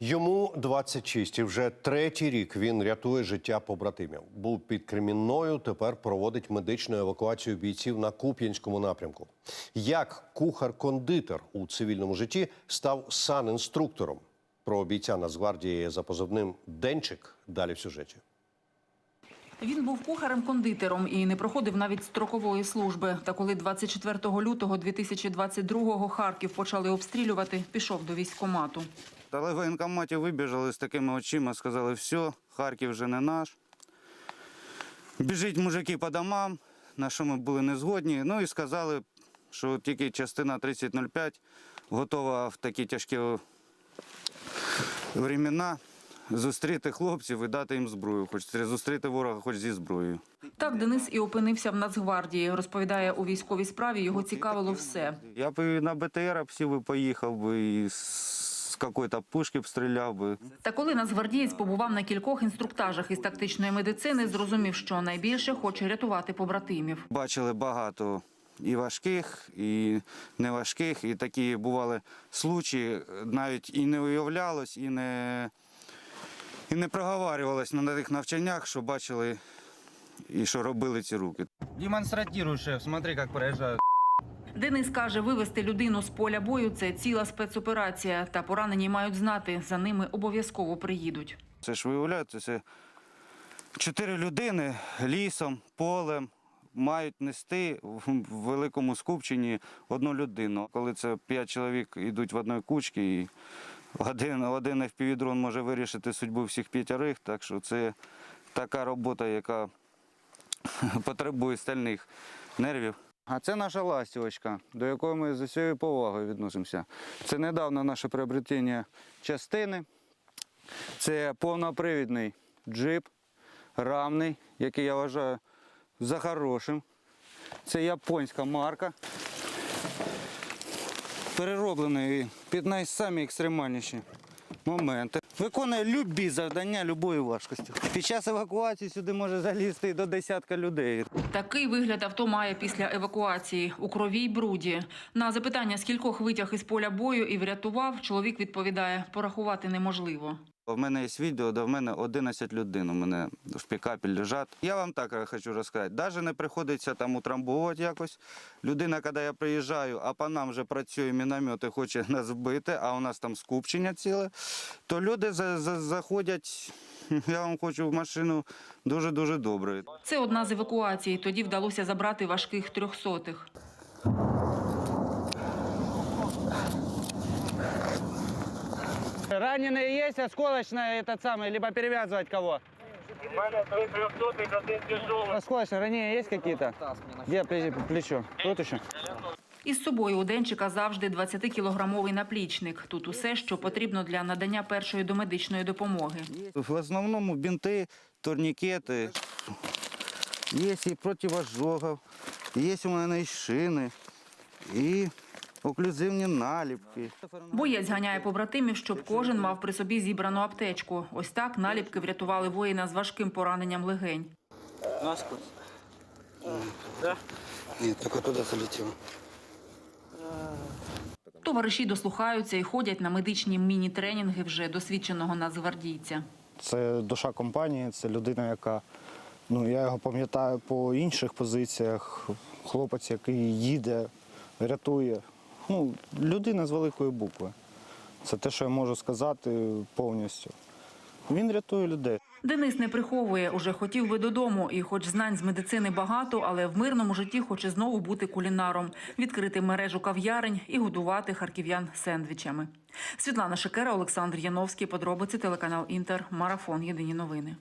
Йому 26 і вже третій рік він рятує життя побратимів. Був під Кремінною, тепер проводить медичну евакуацію бійців на Куп'янському напрямку. Як кухар-кондитер у цивільному житті став санінструктором? Про бійця Нацгвардії за позивним Денчик далі в сюжеті. Він був кухарем-кондитером і не проходив навіть строкової служби. Та коли 24 лютого 2022-го Харків почали обстрілювати, пішов до військкомату. Але в воєнкоматі вибіжали з такими очима, сказали, все, Харків вже не наш. Біжіть мужики по домам, на що ми були не згодні. Ну і сказали, що тільки частина 3005 готова в такі тяжкі времена зустріти хлопців і дати їм зброю, хоч зустріти ворога хоч зі зброєю. Так Денис і опинився в Нацгвардії. Розповідає, у військовій справі його цікавило все. Я б і на БТР сів і поїхав би, і якоїсь пушки б стріляв би. Та коли нацгвардієць побував на кількох інструктажах із тактичної медицини, зрозумів, що найбільше хоче рятувати побратимів. Бачили багато і важких, і неважких, і такі бували случаї, навіть і не уявлялось, і не, і не проговарювалось на тих навчаннях, що бачили і що робили ці руки. Демонстратируй, шеф, смотри, как проезжают. Денис каже, вивести людину з поля бою це ціла спецоперація. Та поранені мають знати, за ними обов'язково приїдуть. Це ж виявляється, чотири людини лісом, полем мають нести в великому скупченні одну людину. Коли це п'ять чоловік йдуть в одній кучці, і один, один FPV-дрон може вирішити судьбу всіх п'ятерих, так що це така робота, яка потребує стальних нервів. А це наша ластівочка, до якої ми з усією повагою відносимося. Це недавно наше приобретення частини. Це повнопривідний джип, рамний, який я вважаю за хорошим. Це японська марка. Перероблений під найсамі екстремальніші моменти. Виконує любі завдання любої важкості. Під час евакуації сюди може залізти до десятка людей. Такий вигляд авто має після евакуації у крові й бруді. На запитання, скількох витяг із поля бою і врятував, чоловік відповідає: порахувати неможливо. У мене є відео, де в мене 11 людей у мене в пікапі лежать. Я вам так хочу розказати. Навіть не приходиться там утрамбовувати якось. Людина, коли я приїжджаю, а по нам вже працює міномет і хоче нас вбити, а у нас там скупчення ціле, то люди за- за- заходять. Я вам хочу в машину дуже-дуже добре. Це одна з евакуацій. Тоді вдалося забрати важких трьохсотих. Раненые есть, осколочная этот самый, либо перевязывать кого? У мене три трьохсотих, один тяжелий. Осколочные ранения есть какие-то? Где плечо? плечо? Тут еще? Із собою у Денчика завжди 20-кілограмовий наплічник. Тут усе, що потрібно для надання першої домедичної допомоги. В основному бінти, турнікети, є і противожогів, є у мене і шини, і оклюзивні наліпки. Боєць ганяє побратимів, щоб кожен мав при собі зібрану аптечку. Ось так наліпки врятували воїна з важким пораненням легень. Ні, тільки туди залетіло. Товариші дослухаються і ходять на медичні міні-тренінги вже досвідченого нацгвардійця. Це душа компанії, це людина, яка ну я його пам'ятаю по інших позиціях. Хлопець, який їде, рятує. Ну, людина з великої букви. Це те, що я можу сказати повністю. Він рятує людей. Денис не приховує, уже хотів би додому, і хоч знань з медицини багато, але в мирному житті хоче знову бути кулінаром, відкрити мережу кав'ярень і годувати харків'ян сендвічами. Світлана Шикера, Олександр Яновський. Подробиці телеканал Інтер. Марафон. Єдині новини.